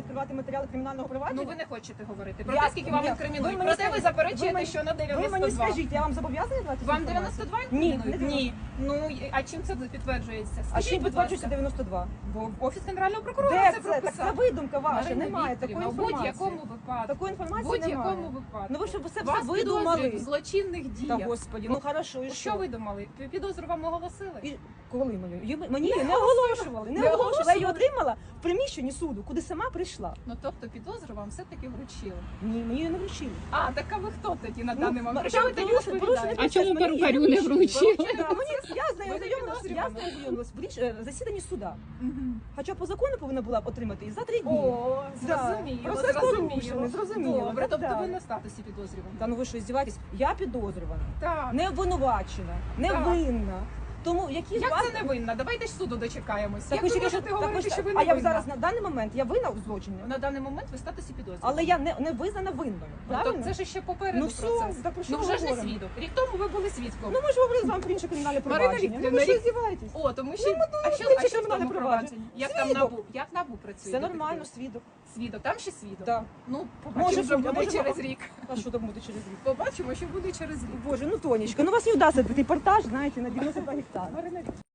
відкривати матеріали кримінального провадження? Ну ви не хочете говорити. Про Я- те, скільки вам Ні, інкримінують. ви мені Проте ви скажіть, заперечуєте, ви мені- що на Ви мені 92. скажіть, я вам зобов'язана давати цю Вам інформацію? 92 Ні, інкримінують? Ні. Ну, і- а чим це підтверджується? А Скажіть, ще будь підтверджується 92. Бо Офіс Генерального прокурора Де це це? Прописав. це видумка ваша, Марина немає такої Вікторівна, інформації. будь-якому випадку. Такої В інформації будь-якому немає. випадку. Ну ви що, все, Вас все підозрюють видумали? в злочинних Та діях. господі, ну хорошо, і Що що? ви думали? Підозру вам оголосили? І коли мені? Її- Мені її не оголошували, не Не оголошували. Я її отримала в приміщенні суду, куди сама прийшла. Ну тобто підозру вам все-таки вручили. Ні, мені її не вручили. А, так а ви хто тоді на Ну, даний момент? ну, Що ви тоді порушення А чому перукарю не вручили? Мені я з нею я з нею в е, в засіданні суда. Хоча по закону повинна була отримати і за три дні. О, зрозуміло, зрозуміло. зрозуміло. Добре, тобто ви на статусі підозрюваного. Та ну ви що, здіваєтесь? Я підозрювана, не обвинувачена, не винна. Тому які з Як вас... це не винна? Давайте ж суду дочекаємось. Так Як ви ви можете так говорити, ж- що ви а не я винна? зараз на даний момент я винна в злочині, На даний момент ви статусі підозрюваного. але я не, не визнана винною. Ну, Правильно? то це ж ще попереду Ну все, процес. так про що Ну ми вже ж не говоримо? свідок. Рік тому ви були свідком. Ну ми ж говорили з вами про інше кримінальне Марина провадження. Ну ви Вікторівна, що рік- здіваєтесь? О, тому що а що, а що в кримінальне тому провадження. Як там Свідок. набу? Як набу працює? Все нормально, свідок. Свідок. Там ще свідок. Да. Ну, побачимо, що бути, а буде може через бути. рік. А що там буде через рік? Побачимо, що буде через рік. Боже, ну Тонечка, ну вас не вдасться репортаж, знаєте, на 90 гектарів. Марина Вікторівна,